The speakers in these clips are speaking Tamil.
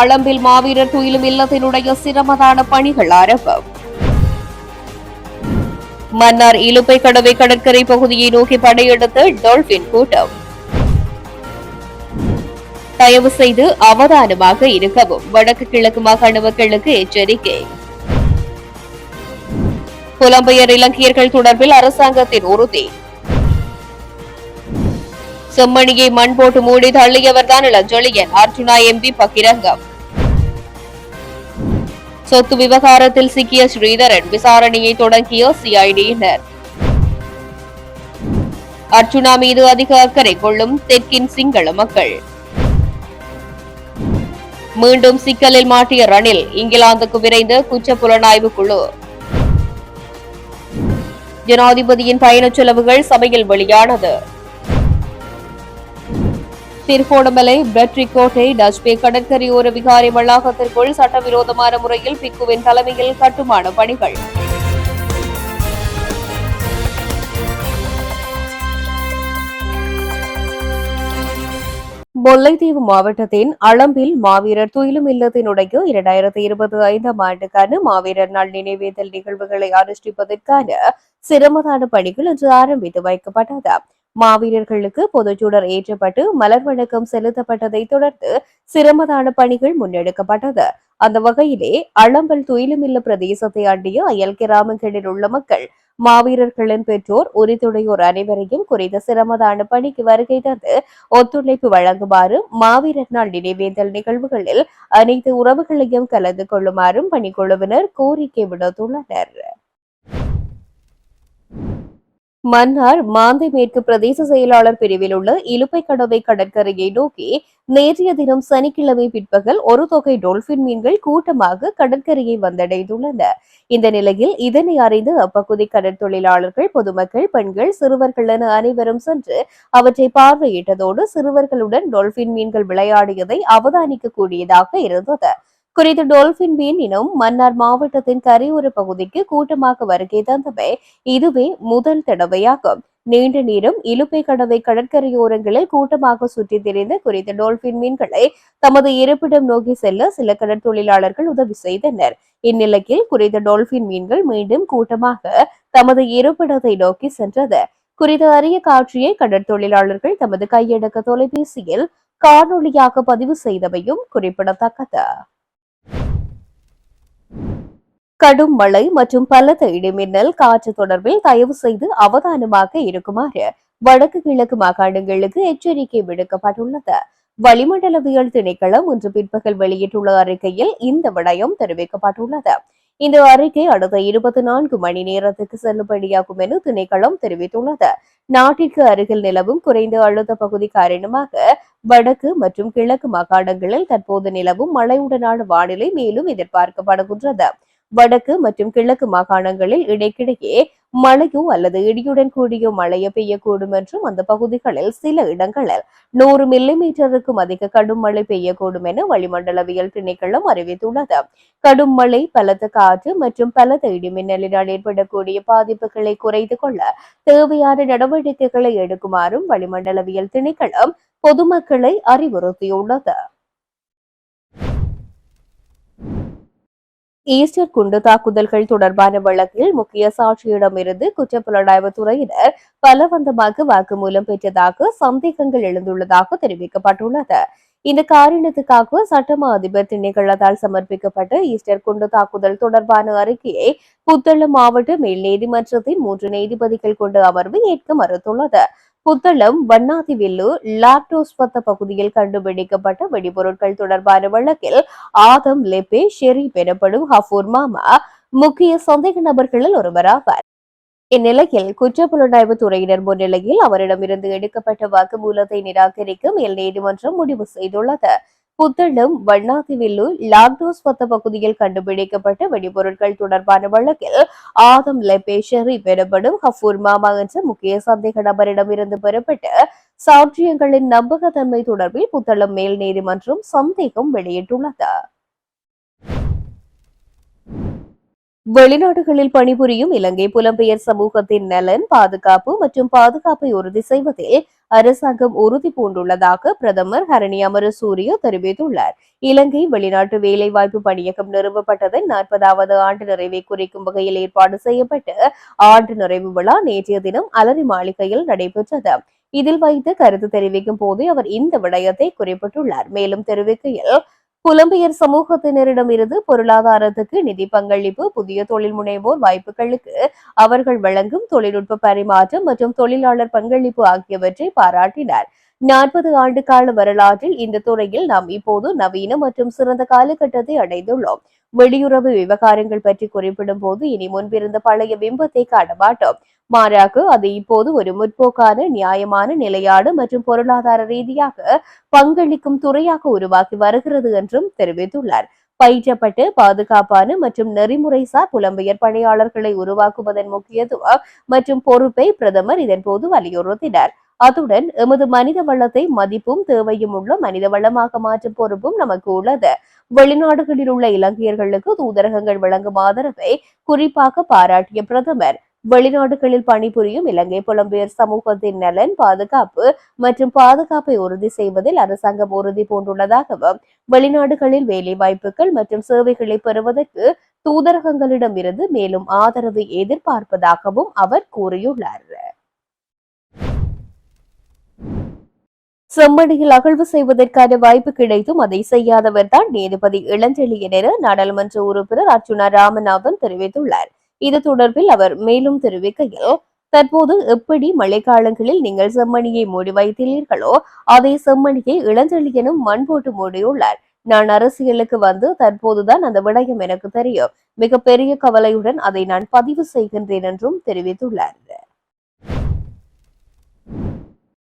அளம்பில் மாவீரர் துயிலும் இல்லத்தினுடைய சிரமதான பணிகள் ஆரம்பம். மன்னார் இலுப்பை கடவை கடற்கரை பகுதியை நோக்கி படையெடுத்த டால்பின் கூட்டம். தயவு செய்து அவதானமாக இருக்கவும் வடக்கு கிழக்கு மாகாண மக்களுக்கு எச்சரிக்கை. புலம்பெயர் இலங்கையர்கள் தொடர்பில் அரசாங்கத்தின் உறுதி. செம்மணியை மண் போட்டு மூடி தள்ளியவர்தான் இளஞ்சொலியன் அர்ஜுனா எம்பி பகிரங்கம். சொத்து விவகாரத்தில் சிக்கிய ஸ்ரீதரன் விசாரணையை தொடங்கிய சிஐடியினர். அர்ஜுனா மீது அதிக அக்கறை கொள்ளும் தெற்கின் சிங்கள மக்கள். மீண்டும் சிக்கலில் மாட்டிய ரணில் இங்கிலாந்துக்கு விரைந்த குற்ற புலனாய்வு குழு. ஜனாதிபதியின் பயணச் செலவுகள் சபையில் வெளியானது. திருகோணமலை பெட்ரிகோட்டை டச்பே கடற்கரையோர விகாரி வளாகத்திற்குள் சட்டவிரோதமான முறையில் பிக்குவின் தலைமையில் கட்டுமான பணிகள். முல்லைத்தீவு மாவட்டத்தின் அளம்பில் மாவீரர் துயிலும் இல்லத்தினுடைய இரண்டாயிரத்தி இருபத்தி ஐந்தாம் ஆண்டுக்கான மாவீரர் நாள் நினைவேதல் நிகழ்வுகளை அனுஷ்டிப்பதற்கான சிரமதான பணிகள் இன்று ஆரம்பித்து வைக்கப்பட்டது. மாவீரர்களுக்கு பொதுச்சுடர் ஏற்றப்பட்டு மலர் வணக்கம் செலுத்தப்பட்டதை தொடர்ந்து சிரமதான பணிகள் முன்னெடுக்கப்பட்டது. அந்த வகையிலே அளம்பல் துயிலுமில்ல பிரதேசத்தை அண்டிய அயல் கிராமங்களில் உள்ள மக்கள் மாவீரர்களின் பெற்றோர் உரித்துடையோர் அனைவரையும் குறித்த சிரமதான பணிக்கு வருகை தந்து ஒத்துழைப்பு வழங்குமாறு மாவீரர் நாள் நினைவேந்தல் நிகழ்வுகளில் அனைத்து உறவுகளையும் கலந்து கொள்ளுமாறும் பணிக்குழுவினர் கோரிக்கை விடுத்துள்ளனர். மன்னார் மாந்தை மேற்கு பிரதேச செயலாளர் பிரிவில் உள்ள இலுப்பை கடவை கடற்கரையை நோக்கி நேற்றைய தினம் சனிக்கிழமை பிற்பகல் ஒரு தொகை டொல்பின் மீன்கள் கூட்டமாக கடற்கரையை வந்தடைந்துள்ளன. இந்த நிலையில் இதனை அறிந்து அப்பகுதி கடற்தொழிலாளர்கள் பொதுமக்கள் பெண்கள் சிறுவர்கள் என அனைவரும் சென்று அவற்றை பார்வையிட்டதோடு சிறுவர்களுடன் டொல்பின் மீன்கள் விளையாடியதை அவதானிக்க கூடியதாக இருந்தது. குறித்த டொல்பின் மீன் இனம் மன்னார் மாவட்டத்தின் கரையோர பகுதிக்கு கூட்டமாக வருகை தந்தவை இதுவே முதல் தடவையாகும். நீண்ட நேரம் இலுப்பை கடவை கடற்கரையோரங்களில் கூட்டமாக சுற்றி திரிந்த குறித்த டோல்பின் மீன்களை தமது இருப்பிடம் நோக்கி செல்ல சில கடற்தொழிலாளர்கள் உதவி செய்தனர். இந்நிலையில் குறித்த டோல்பின் மீன்கள் மீண்டும் கூட்டமாக தமது இருப்பிடத்தை நோக்கி சென்றது. குறித்த அரிய காட்சியை கடற்தொழிலாளர்கள் தமது கையடக்க தொலைபேசியில் காணொலியாக பதிவு செய்தவையும் குறிப்பிடத்தக்கது. கடும் மழை மற்றும் பலத்த இடிமின்னல் காற்று தொடர்பில் தயவு செய்து அவதானமாக இருக்குமாறு வடக்கு கிழக்கு மாகாணங்களுக்கு எச்சரிக்கை விடுக்கப்பட்டுள்ளது. வளிமண்டலவியல் திணைக்களம் இன்று பிற்பகல் வெளியிட்டுள்ள அறிக்கையில் இந்த விடயம் தெரிவிக்கப்பட்டுள்ளது. இந்த அறிக்கை அடுத்த இருபத்தி நான்கு மணி நேரத்துக்கு செல்லுபடியாகும் என திணைக்களம் தெரிவித்துள்ளது. நாட்டிற்கு அருகில் நிலவும் குறைந்த அழுத்த பகுதி காரணமாக வடக்கு மற்றும் கிழக்கு மாகாணங்களில் தற்போது நிலவும் மழையுடனான வானிலை மேலும் எதிர்பார்க்கப்படுகின்றது. வடக்கு மற்றும் கிழக்கு மாகாணங்களில் இடைக்கிடையே மழையோ அல்லது இடியுடன் கூடிய மழையோ பெய்யக்கூடும் என்றும் அந்த பகுதிகளில் சில இடங்களில் நூறு மில்லி மீட்டருக்கும் அதிக கடும் மழை பெய்யக்கூடும் என வளிமண்டலவியல் திணைக்களம் அறிவித்துள்ளது. கடும் மழை பலத்த காற்று மற்றும் பலத்த இடிமின்னலினால் ஏற்படக்கூடிய பாதிப்புகளை குறைத்து கொள்ள தேவையான நடவடிக்கைகளை எடுக்குமாறும் வளிமண்டலவியல் திணைக்களம் பொதுமக்களை அறிவுறுத்தியுள்ளது. ஈஸ்டர் குண்டு தாக்குதல்கள் தொடர்பான வழக்கில் முக்கிய சாட்சியிடமிருந்து குற்றப்புலனாய்வு துறையினர் பலவந்தமாக வாக்குமூலம் பெற்றதாக சந்தேகங்கள் எழுந்துள்ளதாக தெரிவிக்கப்பட்டுள்ளது. இந்த காரணத்துக்காக சட்டமா அதிபர் திணைக்களத்தால் சமர்ப்பிக்கப்பட்ட ஈஸ்டர் குண்டு தாக்குதல் தொடர்பான அறிக்கையை புத்தளம் மாவட்ட மேல் நீதிமன்றத்தின் மூன்று நீதிபதிகள் கொண்ட அமர்வு ஏற்க மறுத்துள்ளது. புத்தளம் வண்ணாதிவில்லு லாக்டோஸ்பத்த பகுதியில் கண்டுபிடிக்கப்பட்ட வெடிபொருட்கள் தொடர்பான வழக்கில் ஆதம் லெபே ஷெரீப் எனப்படும் ஹஃபூர் மாமா முக்கிய சந்தேக நபர்களில் ஒருவராவார். இந்நிலையில் குற்றப்புலனாய்வு துறையினர் முன்னிலையில் அவரிடமிருந்து எடுக்கப்பட்ட வாக்குமூலத்தை நிராகரிக்க மேல் நீதிமன்றம் முடிவு செய்துள்ளது. புத்தளம் வண்ணாதிவில்லு லாக்டோஸ் பத்த பகுதியில் கண்டுபிடிக்கப்பட்ட வெடிபொருட்கள் தொடர்பான வழக்கில் ஆதம் லெபேஷரி பெறப்படும் ஹஃபூர் மாமா என்ற முக்கிய சந்தேக நபரிடமிருந்து பெறப்பட்ட சாட்சியங்களின் நம்பகத்தன்மை தொடர்பில் புத்தளம் மேல் நீதிமன்றம் சந்தேகம் வெளியிட்டுள்ளது. வெளிநாடுகளில் பணிபுரியும் இலங்கை புலம்பெயர் சமூகத்தின் நலன் பாதுகாப்பு மற்றும் பாதுகாப்பை உறுதி செய்வதில் அரசாங்கம் உறுதி பூண்டுள்ளதாக பிரதமர் ஹரணி அமரசூரிய தெரிவித்துள்ளார். இலங்கை வெளிநாட்டு வேலைவாய்ப்பு பணியகம் நிறுவப்பட்டதன் நாற்பதாவது ஆண்டு நிறைவை குறிக்கும் வகையில் ஏற்பாடு செய்யப்பட்ட ஆண்டு நிறைவு விழா நேற்றைய தினம் அலரி மாளிகையில் நடைபெற்றது. இதில் வைத்து கருத்து தெரிவிக்கும் போது அவர் இந்த விடயத்தை குறிப்பிட்டுள்ளார். மேலும் தெரிவிக்கையில் புலம்பெயர் சமூகத்தினரிடமிருந்து பொருளாதாரத்துக்கு நிதி பங்களிப்பு புதிய தொழில் முனைவோர் வாய்ப்புகளுக்கு அவர்கள் வழங்கும் தொழில்நுட்ப பரிமாற்றம் மற்றும் தொழிலாளர் பங்களிப்பு ஆகியவற்றை பாராட்டினார். நாற்பது ஆண்டு கால வரலாற்றில் இந்த துறையில் நாம் இப்போது நவீன மற்றும் சிறந்த காலகட்டத்தை அடைந்துள்ளோம். வெளியுறவு விவகாரங்கள் பற்றி குறிப்பிடும் போது இனி முன்பிருந்த பழைய பிம்பத்தை காண மாட்டோம். மாறாக அது இப்போது ஒரு முற்போக்கான நியாயமான நிலையாடு மற்றும் பொருளாதார ரீதியாக பங்களிக்கும் துறையாக உருவாக்கி வருகிறது என்றும் தெரிவித்துள்ளார். பயிற்றப்பட்டு பாதுகாப்பான மற்றும் நெறிமுறைசார் புலம்பெயர் பணியாளர்களை உருவாக்குவதன் முக்கியத்துவம் மற்றும் பொறுப்பை பிரதமர் இதன்போது வலியுறுத்தினார். அத்துடன் எமது மனித வளத்தை மதிப்பும் தேவையும் உள்ள மனித வளமாக மாற்றும் பொறுப்பும் நமக்கு உள்ளது. வெளிநாடுகளில் உள்ள இலங்கையர்களுக்கு தூதரகங்கள் வழங்கும் ஆதரவை குறிப்பாக பாராட்டிய பிரதமர் வெளிநாடுகளில் பணிபுரியும் இலங்கை புலம்பெயர் சமூகத்தின் நலன் பாதுகாப்பு மற்றும் பாதுகாப்பை உறுதி செய்வதில் அரசாங்கம் உறுதி பூண்டுள்ளதாகவும் வெளிநாடுகளில் வேலை வாய்ப்புகள் மற்றும் சேவைகளை பெறுவதற்கு தூதரகங்களிடம் இருந்து மேலும் ஆதரவை எதிர்பார்ப்பதாகவும் அவர் கூறியுள்ளார். செம்மணியில் அகழ்வு செய்வதற்கான வாய்ப்பு கிடைத்தும் அதை செய்யாதவர் தான் நீதிபதி இளஞ்செழியன் என நாடாளுமன்ற உறுப்பினர் அர்ச்சுனா ராமநாதன் தெரிவித்துள்ளார். இது தொடர்பில் அவர் மேலும் தெரிவிக்கையில் தற்போது எப்படி மழைக்காலங்களில் நீங்கள் செம்மணியை மூடி வைத்தீர்களோ அதே செம்மணியை இளஞ்செழியனும் மண் போட்டு மூடியுள்ளார். நான் அரசியலுக்கு வந்து தற்போதுதான் அந்த விடயம் எனக்கு தெரியும். மிக பெரிய கவலையுடன் அதை நான் பதிவு செய்கின்றேன் என்றும் தெரிவித்துள்ளார்.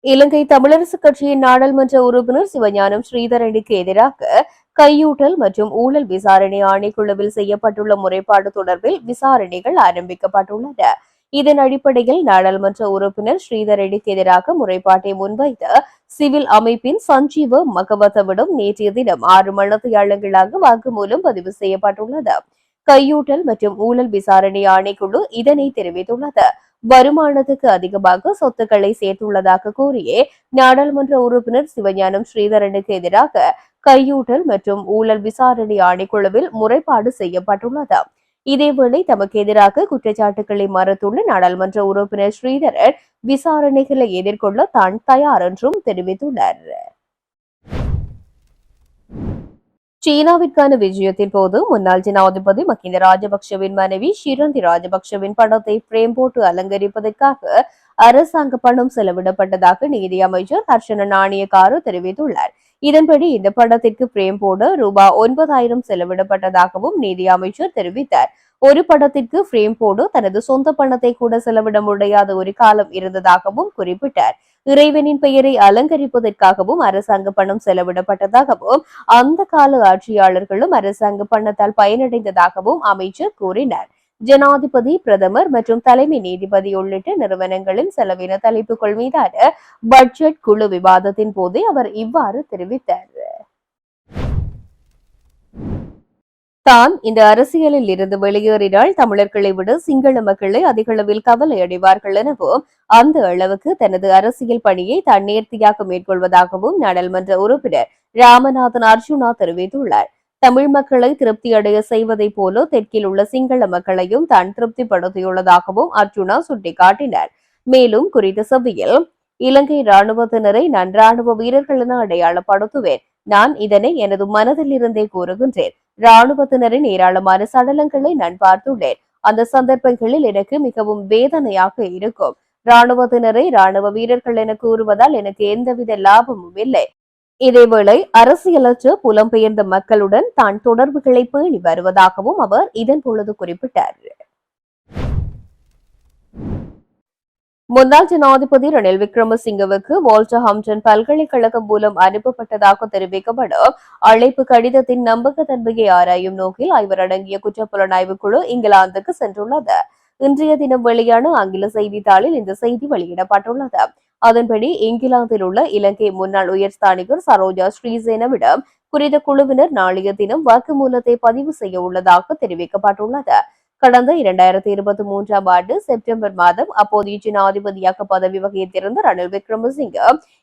இலங்கை தமிழரசு கட்சியின் நாடாளுமன்ற உறுப்பினர் சிவஞானம் ஸ்ரீதரனுக்கு எதிராக கையூட்டல் மற்றும் ஊழல் விசாரணை ஆணைக்குழுவில் செய்யப்பட்டுள்ள முறைப்பாடு தொடர்பில் விசாரணைகள் ஆரம்பிக்கப்பட்டுள்ளன. இதன் அடிப்படையில் நாடாளுமன்ற உறுப்பினர் ஸ்ரீதரனுக்கு எதிராக முறைப்பாட்டை முன்வைத்த சிவில் அமைப்பின் சஞ்சீவ மகவத்தவிடம் நேற்றைய தினம் ஆறு மணத்தியாளங்களாக வாக்குமூலம் பதிவு செய்யப்பட்டுள்ளது. கையூட்டல் மற்றும் ஊழல் விசாரணை ஆணைக்குழு இதனை தெரிவித்துள்ளது. வருமானத்துக்கு அதிகமாக சொத்துக்களை சேர்த்துள்ளதாக கூறியே நாடாளுமன்ற உறுப்பினர் சிவஞானம் ஸ்ரீதரனுக்கு எதிராக கையூட்டல் மற்றும் ஊழல் விசாரணை ஆணைக்குழுவில் முறைப்பாடு செய்யப்பட்டுள்ளது. இதேவேளை தமக்கு எதிராக குற்றச்சாட்டுகளை மறுத்துள்ள நாடாளுமன்ற உறுப்பினர் ஸ்ரீதரன் விசாரணைகளை எதிர்கொள்ள தான் தயார் என்றும் தெரிவித்துள்ளார். சீனாவிற்கான விஜயத்தின் போது முன்னாள் ஜனாதிபதி மஹிந்த ராஜபக்சவின் மனைவி ஷிரந்தி ராஜபக்சவின் படத்தை பிரேம் போட்டு அலங்கரிப்பதற்காக அரசாங்க பணம் செலவிடப்பட்டதாக நீதி அமைச்சர் ஹர்ஷன நாணயக்காரு தெரிவித்துள்ளார். இதன்படி இந்த படத்திற்கு பிரேம் போட ரூபாய் ஒன்பதாயிரம் செலவிடப்பட்டதாகவும் நீதி அமைச்சர் தெரிவித்தார். ஒரு படத்திற்கு பிரேம் போடு தனது சொந்த பணத்தை கூட செலவிட முடியாத ஒரு காலம் இருந்ததாகவும் குறிப்பிட்டார். இறைவனின் பெயரை அலங்கரிப்பதற்காகவும் அரசாங்க பணம் செலவிடப்பட்டதாகவும் அந்த கால ஆட்சியாளர்களும் அரசாங்க பணத்தால் பயனடைந்ததாகவும் அமைச்சர் கூறினார். ஜனாதிபதி பிரதமர் மற்றும் தலைமை நீதிபதி உள்ளிட்ட நிறுவனங்களின் செலவின தலைப்புகள் மீதான பட்ஜெட் குழு விவாதத்தின் போதே அவர் இவ்வாறு தெரிவித்தார். தான் இந்த அரசியலில் இருந்து வெளியேறினால் தமிழர்களை விட சிங்கள மக்களை அதிகளவில் கவலை அடைவார்கள் எனவும் அந்த அளவுக்கு தனது அரசியல் பணியை தான் நேர்த்தியாக மேற்கொள்வதாகவும் நாடாளுமன்ற உறுப்பினர் ராமநாதன் அர்ஜுனா தெரிவித்துள்ளார். தமிழ் மக்களை திருப்தியடைய செய்வதைப் போல தெற்கில் உள்ள சிங்கள மக்களையும் தான் திருப்திப்படுத்தியுள்ளதாகவும் அர்ஜுனா சுட்டிக்காட்டினார். மேலும் குறித்த சபையில் இலங்கை ராணுவத்தினரை நான் ராணுவ வீரர்கள் என அடையாளப்படுத்துவேன். நான் இதனை எனது மனதில் இருந்தே கூறுகின்றேன். ராணுவத்தினரின் ஏராளமான சடலங்களை நான் பார்த்துள்ளேன். அந்த சந்தர்ப்பங்களில் எனக்கு மிகவும் வேதனையாக இருக்கும். ராணுவத்தினரை ராணுவ வீரர்கள் என கூறுவதால் எனக்கு எந்தவித லாபமும் இல்லை. இதேவேளை அரசியலற்ற புலம்பெயர்ந்த மக்களுடன் தான் தொடர்புகளை பேணி வருவதாகவும் அவர் இதன் பொழுது குறிப்பிட்டார். முன்னாள் ஜனாதிபதி ரணில் விக்ரமசிங்கவுக்கு வால்டர் ஹம்டன் பல்கலைக்கழகம் மூலம் அனுப்பப்பட்டதாக தெரிவிக்கப்படும் அழைப்பு கடிதத்தின் நம்பகத்தன்மையை ஆராயும் நோக்கில் ஐவர் அடங்கிய குற்றப்புலனாய்வு குழு இங்கிலாந்துக்கு சென்றுள்ளது. இன்றைய தினம் வெளியான ஆங்கில செய்தித்தாளில் இந்த செய்தி வெளியிடப்பட்டுள்ளது. அதன்படி இங்கிலாந்தில் உள்ள இலங்கை முன்னாள் உயர்ஸ்தானிகர் சரோஜா ஸ்ரீசேனவிடம் குறித்த குழுவினர் நாளைய தினம் வாக்குமூலத்தை பதிவு செய்ய உள்ளதாக தெரிவிக்கப்பட்டுள்ளது. கடந்த இரண்டாயிரத்தி இருபத்தி மூன்றாம் ஆண்டு செப்டம்பர் மாதம் அப்போதைய ஜனாதிபதியாக பதவி வகித்திருந்த ரணில் விக்ரமசிங்க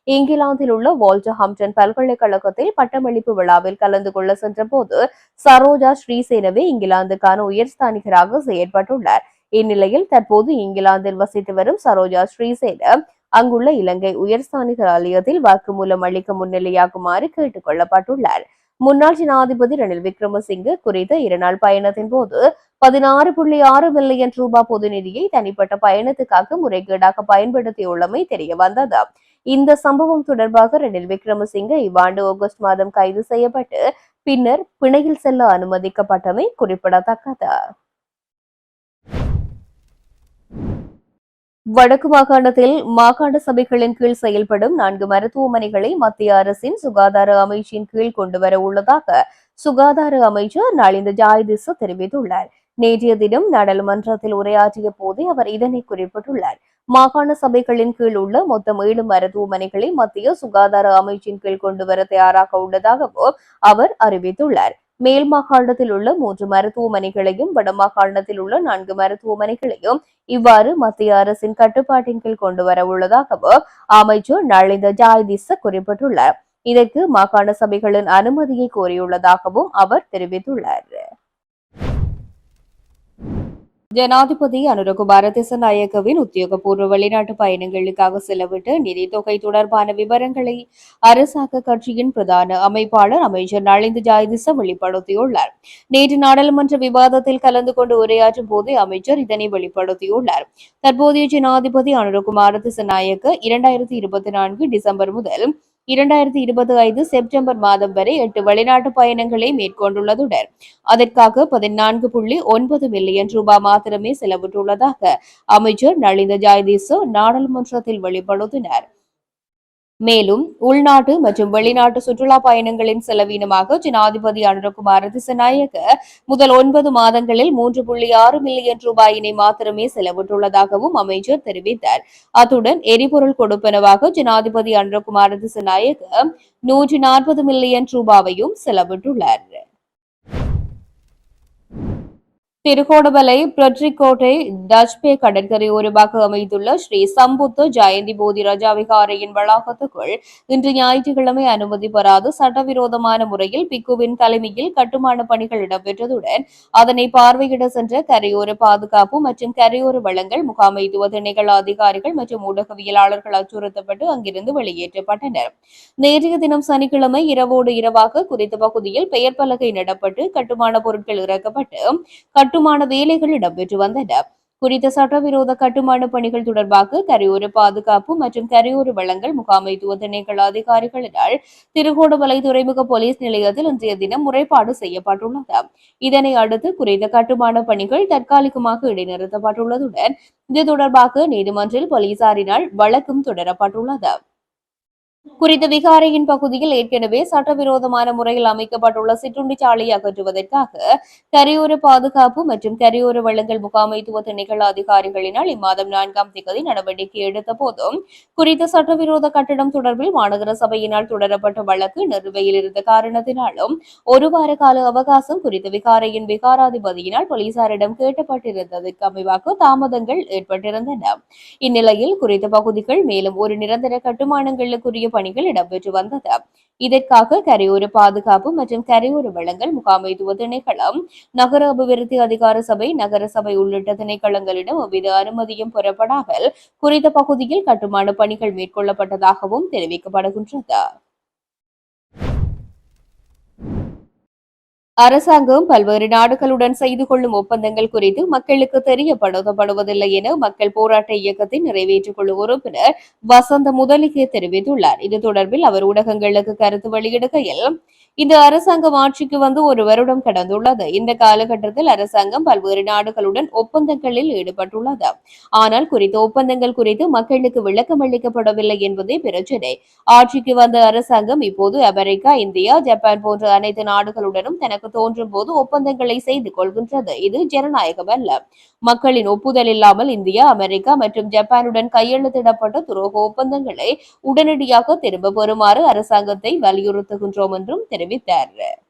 இங்கிலாந்தில் உள்ள வால்டர் ஹம்டன் பல்கலைக்கழகத்தில் பட்டமளிப்பு விழாவில் கலந்து கொள்ள சென்றபோது சரோஜா ஸ்ரீசேனவே இங்கிலாந்துக்கான உயர்ஸ்தானிகராக செயற்பட்டுள்ளார். இந்நிலையில் தற்போது இங்கிலாந்தில் வசித்து வரும் சரோஜா ஸ்ரீசேன அங்குள்ள இலங்கை உயர்ஸ்தானிகர் ஆலயத்தில் வாக்குமூலம் அளிக்க முன்னிலையாகுமாறு கேட்டுக் கொள்ளப்பட்டுள்ளார். முன்னாள் ஜனாதிபதி ரணில் விக்ரமசிங்கே குறித்த இருநாள் பயணத்தின் போது பதினாறு புள்ளி ஆறு மில்லியன் ரூபாய் பொது நிதியை தனிப்பட்ட பயணத்துக்காக முறைகேடாக பயன்படுத்தியுள்ளமை தெரிய வந்தது. இந்த சம்பவம் தொடர்பாக ரணில் விக்ரமசிங்கே இவ்வாண்டு ஆகஸ்ட் மாதம் கைது செய்யப்பட்டு பின்னர் பிணையில் செல்ல அனுமதிக்கப்பட்டமை குறிப்பிடத்தக்கது. வடக்கு மாகாணத்தில் மாகாண சபைகளின் கீழ் செயல்படும் நான்கு மருத்துவமனைகளை மத்திய அரசின் சுகாதார அமைச்சின் கீழ் கொண்டு வர உள்ளதாக சுகாதார அமைச்சர் நளிந்த ஜாய்திசு தெரிவித்துள்ளார். நேற்றைய தினம் நாடாளுமன்றத்தில் உரையாற்றிய போதே அவர் இதனை குறிப்பிட்டுள்ளார். மாகாண சபைகளின் கீழ் உள்ள மொத்தம் ஏழு மருத்துவமனைகளை மத்திய சுகாதார அமைச்சின் கீழ் கொண்டு வர தயாராக உள்ளதாகவும் அவர் அறிவித்துள்ளார். மேல் மாகாணத்தில் உள்ள மூன்று மருத்துவமனைகளையும் வடமாகாணத்தில் உள்ள நான்கு மருத்துவமனைகளையும் இவ்வாறு மத்திய அரசின் கட்டுப்பாட்டின் கீழ் கொண்டு வர உள்ளதாகவும் அமைச்சர் நளிந்த ஜாய்திச குறிப்பிட்டுள்ளார். இதற்கு மாகாண சபைகளின் அனுமதியை கோரியுள்ளதாகவும் அவர் தெரிவித்துள்ளார். ஜனாதிபதி அனுரகுமார திசநாயக்கவின் உத்தியோகபூர்வ வெளிநாட்டு பயணங்களுக்காக செலவிட்ட நிதி தொகை தொடர்பான விவரங்களை அரசாங்க கட்சியின் பிரதான அமைப்பாளர் அமைச்சர் நளிந்து ஜாயதிச வெளிப்படுத்தியுள்ளார். நேற்று நாடாளுமன்ற விவாதத்தில் கலந்து கொண்டு உரையாற்றும் போது அமைச்சர் இதனை வெளிப்படுத்தியுள்ளார். தற்போதைய ஜனாதிபதி அனுரகுமார திசநாயக்க இரண்டாயிரத்தி இருபத்தி நான்கு டிசம்பர் முதல் இரண்டாயிரத்தி இருபது ஐந்து செப்டம்பர் மாதம் வரை எட்டு வெளிநாட்டு பயணங்களை மேற்கொண்டுள்ளதுடன் அதற்காக பதினான்கு புள்ளி ஒன்பது மில்லியன் ரூபாய் மாத்திரமே செலவிட்டுள்ளதாக அமைச்சர் நளிந்த ஜாய்தீசோ நாடாளுமன்றத்தில் வெளிப்படுத்தினார். மேலும் உள்நாட்டு மற்றும் வெளிநாட்டு சுற்றுலா பயணங்களின் செலவீனமாக ஜனாதிபதி அனுரகுமார் திசநாயக முதல் ஒன்பது மாதங்களில் மூன்று புள்ளி ஆறு மில்லியன் ரூபாயினை மாத்திரமே செலவிட்டுள்ளதாகவும் அமைச்சர் தெரிவித்தார். அத்துடன் எரிபொருள் கொடுப்பனவாக ஜனாதிபதி அனுரகுமார் திசநாயக நூற்றி நாற்பது மில்லியன் ரூபாவையும் செலவிட்டுள்ளார். திருகோணமலை பிரட்ரிக்கோட்டை டச்பே கடற்கரை ஓரமாக அமைந்துள்ள ஸ்ரீ சம்புத்த ஜெயந்தி போதி ரஜா விகாரையின் வளாகத்துக்குள் இன்று ஞாயிற்றுக்கிழமை அனுமதி பெறாது சட்டவிரோதமான முறையில் பிக்குவின் தலைமையில் கட்டுமான பணிகள் இடம்பெற்றதுடன் அதனை பார்வையிட சென்ற கரையோர பாதுகாப்பு மற்றும் கரையோர வளங்கள் முகாமைத்துவ திணைகள் அதிகாரிகள் மற்றும் ஊடகவியலாளர்கள் அச்சுறுத்தப்பட்டு அங்கிருந்து வெளியேற்றப்பட்டனர் நேற்றைய தினம் சனிக்கிழமை இரவோடு இரவாக குறித்த பகுதியில் பெயர் பலகை நடப்பட்டு கட்டுமான பொருட்கள் இறக்கப்பட்டு கட்டுமான வேலைகள் இடம்பெற்று வந்தன. குறித்த சட்டவிரோத கட்டுமான பணிகள் தொடர்பாக கரையோர பாதுகாப்பு மற்றும் கரையோர வளங்கள் முகாமைத்துவ திணைக்கள அதிகாரிகளினால் திருகோணமலை துறைமுக போலீஸ் நிலையத்தில் இன்றைய தினம் முறைப்பாடு செய்யப்பட்டுள்ளது. இதனை அடுத்து குறித்த கட்டுமான பணிகள் தற்காலிகமாக இடைநிறுத்தப்பட்டுள்ளதுடன் இது தொடர்பாக நீதிமன்றில் போலீசாரினால் வழக்கும் தொடரப்பட்டுள்ளது. குறித்த விகாரையின் பகுதியில் ஏற்கனவே சட்டவிரோதமான முறையில் அமைக்கப்பட்டுள்ள சிற்றுண்டி அகற்றுவதற்காக கரையோர பாதுகாப்பு மற்றும் கரையோர வளங்கள் முகாமைத்துவ திணைக்கள அதிகாரிகளினால் இம்மாதம் நான்காம் தேதி நடவடிக்கை எடுத்த போதும் குறித்த சட்டவிரோத கட்டடம் தொடர்பில் மாநகர சபையினால் தொடரப்பட்ட வழக்கு நிறுவையில் இருந்த காரணத்தினாலும் ஒரு வார கால அவகாசம் குறித்த விகாரையின் விகாராதிபதியினால் போலீசாரிடம் கேட்டப்பட்டிருந்ததற்கு அமைவாக தாமதங்கள் ஏற்பட்டிருந்தன. இந்நிலையில் குறித்த பகுதிகள் மேலும் ஒரு நிரந்தர கட்டுமானங்களுக்குரிய பணிகள் இடம்பெற்று வந்தது. இதற்காக கரையோர பாதுகாப்பு மற்றும் கரையோர வளங்கள் முகாமைத்துவ திணைக்களம் நகர அபிவிருத்தி அதிகார சபை நகர சபை உள்ளிட்ட திணைக்களங்களிடம் எவ்வித அனுமதியும் பெறப்படாமல் குறித்த பகுதியில் கட்டுமான பணிகள் மேற்கொள்ளப்பட்டதாகவும் தெரிவிக்கப்படுகின்றது. அரசாங்கம் பல்வேறு நாடுகளுடன் செய்து கொள்ளும் ஒப்பந்தங்கள் குறித்து மக்களுக்கு தெரியப்படுத்தப்படுவதில்லை என மக்கள் போராட்ட இயக்கத்தை நிறைவேற்றிக் கொள்ளும் உறுப்பினர் வசந்த முதலிகே தெரிவித்துள்ளார். இது தொடர்பில் அவர் ஊடகங்களுக்கு கருத்து வெளியிடுகையில் இந்த அரசாங்கம் ஆட்சிக்கு வந்து ஒரு வருடம் கடந்துள்ளது. இந்த காலகட்டத்தில் அரசாங்கம் பல்வேறு நாடுகளுடன் ஒப்பந்தங்களில் ஈடுபட்டுள்ளது. ஆனால் குறித்த ஒப்பந்தங்கள் குறித்து மக்களுக்கு விளக்கம் அளிக்கப்படவில்லை என்பதே பிரச்சினை. ஆட்சிக்கு வந்த அரசாங்கம் இப்போது அமெரிக்கா இந்தியா ஜப்பான் போன்ற அனைத்து நாடுகளுடனும் தனக்கு தோன்றும் போது ஒப்பந்தங்களை செய்து கொள்கின்றது. இது ஜனநாயகம் அல்ல. மக்களின் ஒப்புதல் இல்லாமல் இந்தியா அமெரிக்கா மற்றும் ஜப்பானுடன் கையெழுத்திடப்பட்ட துரோக ஒப்பந்தங்களை உடனடியாக திரும்ப பெறுமாறு அரசாங்கத்தை வலியுறுத்துகின்றோம் என்றும் தெரிவித்தார் devi terre.